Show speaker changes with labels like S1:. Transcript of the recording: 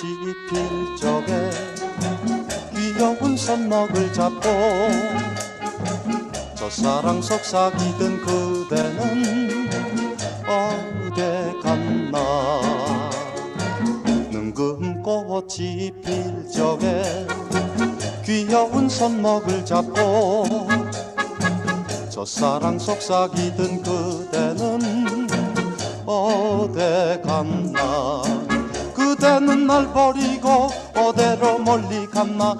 S1: 꽃이 필 적에 귀여운 손목을 잡고 첫사랑 속삭이던 그대는 어디 갔나? 능금 꽃이 필 적에 귀여운 손목을 잡고 첫사랑 속삭이던 그대는 어디 갔나 그대는 날 버리고 어디로 멀리 갔나